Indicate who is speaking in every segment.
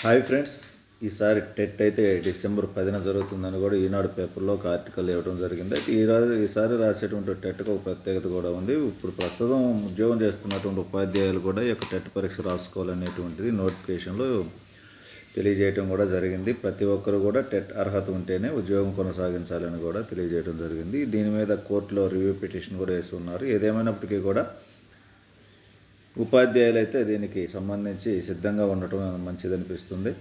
Speaker 1: Hi friends ఈసారి TET అయితే December పదిన జరుగుతుందని కూడా ఈనాడు పేపర్లో ఒక ఆర్టికల్ ఇవ్వడం జరిగింది. ఈరోజు ఈసారి రాసేటువంటి టెట్కు ఒక ప్రత్యేకత కూడా ఉంది. ఇప్పుడు ప్రస్తుతం ఉద్యోగం చేస్తున్నటువంటి ఉపాధ్యాయులు కూడా ఈ యొక్క టెట్ పరీక్ష రాసుకోవాలనేటువంటిది నోటిఫికేషన్లో తెలియజేయడం కూడా జరిగింది. ప్రతి ఒక్కరు కూడా టెట్ అర్హత ఉంటేనే ఉద్యోగం కొనసాగించాలని కూడా తెలియజేయడం జరిగింది. దీని మీద కోర్టులో రివ్యూ పిటిషన్ కూడా వేసి ఉన్నారు. ఏదేమైనప్పటికీ కూడా ఉపాధ్యాయులు అయితే దీనికి సంబంధించి సిద్ధంగా ఉండటం మంచిదనిపిస్తుంది.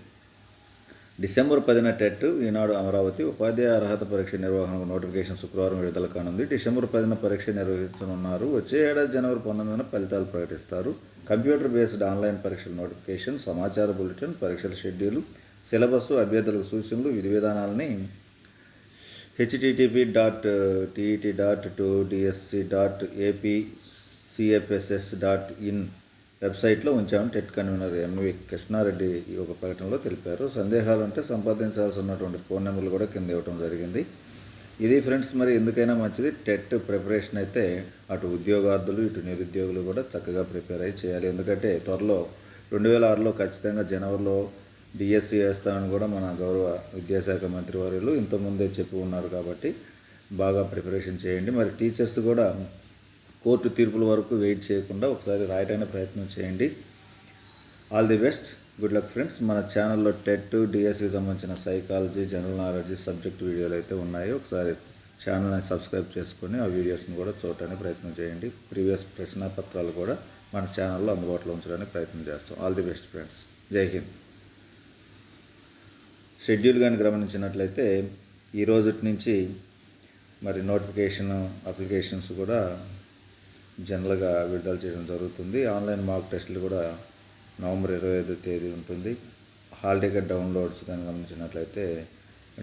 Speaker 1: డిసెంబర్ పదిన టెట్ ఈనాడు అమరావతి ఉపాధ్యాయ అర్హత పరీక్ష నిర్వహణకు నోటిఫికేషన్ శుక్రవారం విడుదల కానుంది. డిసెంబర్ పదిన పరీక్ష నిర్వహించనున్నారు. వచ్చే ఏడాది జనవరి పంతొమ్మిదిన ఫలితాలు ప్రకటిస్తారు. కంప్యూటర్ బేస్డ్ ఆన్లైన్ పరీక్షల నోటిఫికేషన్ సమాచార బులెటిన్ పరీక్షల షెడ్యూలు సిలబస్ అభ్యర్థులకు సూచనలు విధి విధానాలని HTTP dot TET dot two DSC dot AP CFSS dot in వెబ్సైట్లో ఉంచామని TET convener M V Krishna Reddy ఈ ఒక ప్రకటనలో తెలిపారు. సందేహాలు ఉంటే సంపాదించాల్సి ఉన్నటువంటి ఫోన్ నెంబర్లు కూడా కింద ఇవ్వడం జరిగింది. ఇది ఫ్రెండ్స్ మరి ఎందుకైనా మంచిది. టెట్ ప్రిపరేషన్ అయితే అటు ఉద్యోగార్థులు ఇటు నిరుద్యోగులు కూడా చక్కగా ప్రిపేర్ అయ్యి చేయాలి. ఎందుకంటే త్వరలో రెండు వేల ఆరులో ఖచ్చితంగా జనవరిలో డిఎస్సి వేస్తామని కూడా మన గౌరవ విద్యాశాఖ మంత్రి వర్యులు ఇంతకుముందే చెప్పి ఉన్నారు కాబట్టి బాగా ప్రిపరేషన్ చేయండి. మరి టీచర్స్ కూడా కోర్టు తీర్పుల వరకు వెయిట్ చేయకుండా ఒకసారి రాయడానికి ప్రయత్నం చేయండి. All the best good luck friends మన ఛానల్లో టెట్ డిఎస్సికి సంబంధించిన సైకాలజీ జనరల్ నాలెడ్జ్ సబ్జెక్ట్ వీడియోలు అయితే ఉన్నాయి. ఒకసారి ఛానల్ని సబ్స్క్రైబ్ చేసుకొని ఆ వీడియోస్ని కూడా చూడటానికి ప్రయత్నం చేయండి. ప్రీవియస్ ప్రశ్న పత్రాలు కూడా మన ఛానల్లో అందుబాటులో ఉంచడానికి ప్రయత్నం చేస్తాం. ఆల్ ది బెస్ట్ ఫ్రెండ్స్ జై హింద్ షెడ్యూల్ కానీ గమనించినట్లయితే ఈ నుంచి మరి నోటిఫికేషన్ అప్లికేషన్స్ కూడా జనరల్గా విడుదల చేయడం జరుగుతుంది. ఆన్లైన్ మాక్ టెస్టులు కూడా నవంబర్ ఇరవై ఐదో తేదీ ఉంటుంది. హాల్ టికెట్ డౌన్లోడ్స్ కానీ గమనించినట్లయితే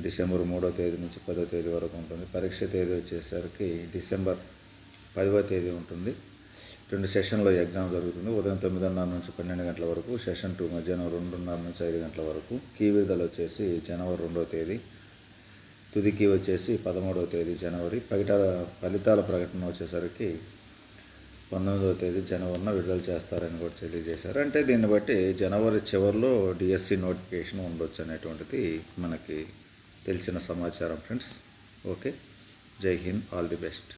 Speaker 1: డిసెంబర్ మూడో తేదీ నుంచి పదో తేదీ వరకు ఉంటుంది. పరీక్ష తేదీ వచ్చేసరికి డిసెంబర్ పదవ తేదీ ఉంటుంది. రెండు సెషన్లో ఎగ్జామ్ జరుగుతుంది. ఉదయం తొమ్మిదిన్నర నుంచి పన్నెండు గంటల వరకు సెషన్ టూ మధ్యాహ్నం రెండున్నర నుంచి ఐదు గంటల వరకు. కీ విడుదల వచ్చేసి జనవరి రెండో తేదీ. తుదికి వచ్చేసి పదమూడవ తేదీ జనవరి. ఫలితాల ఫలితాల ప్రకటన వచ్చేసరికి పంతొమ్మిదవ తేదీ జనవరిన విడుదల చేస్తారని కూడా తెలియజేశారు. అంటే దీన్ని బట్టి జనవరి చివరిలో డిఎస్సి నోటిఫికేషన్ ఉండొచ్చు అనేటువంటిది మనకి తెలిసిన సమాచారం ఫ్రెండ్స్. ఓకే. జై హింద్. All the best.